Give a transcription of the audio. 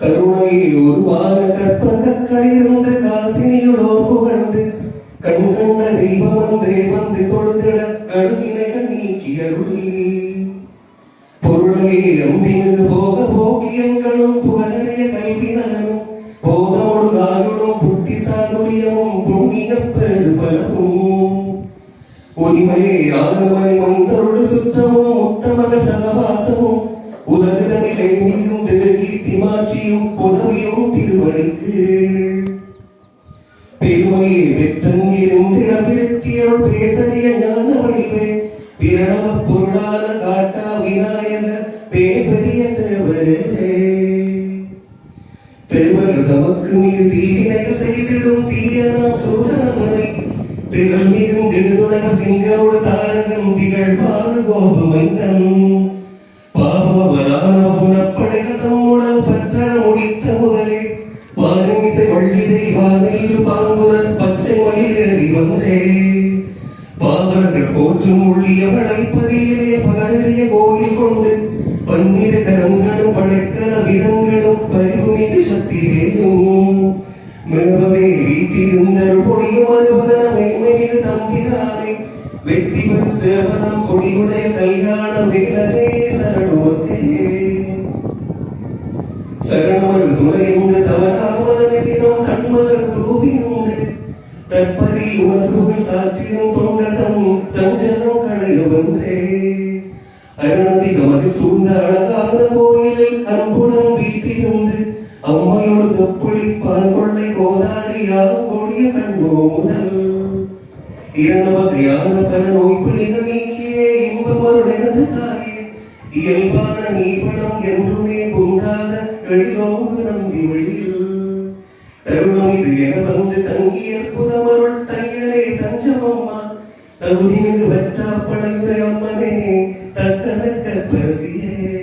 கருணையை உருவான கற்பகக்களிருந்த காசினியுடோ புகழ்ந்து கண் கண்ட தெய்வம் அன்றே வந்து தொழுதிட கடுவினைகள் நீக்கி அருளி. பொருளை அம்பினது போக போக்கியங்களும் புகழறிய கல்வி நலனும் போதமொடு காயுடும் புத்தி சாதுரியமும் புண்ணிய பெருபலமும். உரிமையை ஆனவனை மைந்தருடு சுற்றமும் பெருமையும் உதவியும் திருவடிக்கு. பெருமையை வெற்றன் இருந்திட விருத்தியருள் பேசறிய ஞான வடிவே பிரணவ பொருளான காட்டா விநாயக பேபரிய தேவரே. தேவர் தமக்கு மிகு தீவினைகள் செய்திடும் தீய நாம் சூரனவனை திகழ் மிகும் திடுதுடக சிங்கரோடு தாரகம் திகழ் பாது பாரமிசை வள்ளி தெய்வானையிரு பாங்குரன் பச்சை மயிலேறி வந்தே பாவலர்கள் போற்றும் உள்ளிய வளைப்பதியிலே பகலிய கோயில் கொண்டு பன்னிரு கரங்களும் படைக்கல விதங்களும் பரிவுமிகு சக்தி வேணும் மேவவே வீட்டிருந்தருள் பொடியும் அறுபதன மேன்மை மிகு தம்பிரானே வெற்றிவன் சேவனம் கொடியுடைய கல்யாண வேலனே சரணமக்கே சாற்றிடும் தொண்டதம் சஞ்சலம் களைய வந்தே அருணதி கமதில் சூழ்ந்த அழகான கோயிலில் அன்புடன் வீட்டிருந்து அம்மையோடு தொப்புளிப்பான் கொள்ளை கோதாரியா கொடிய கண்ணோ முதல். இரண்டு வகையான பல நோய் பிடிகள் நீக்கியே இன்பமருடனது தாயே. இயல்பான நீ நீபடம் என்றுமே குன்றாத எழிலோங்கு நம்பி தருணம் இது என வந்து தங்கி அற்புதமருள் தையலே தஞ்சமம்மா. தகுதி மிகு வற்றா படையுரை அம்மனே தக்கன கற்பரசியே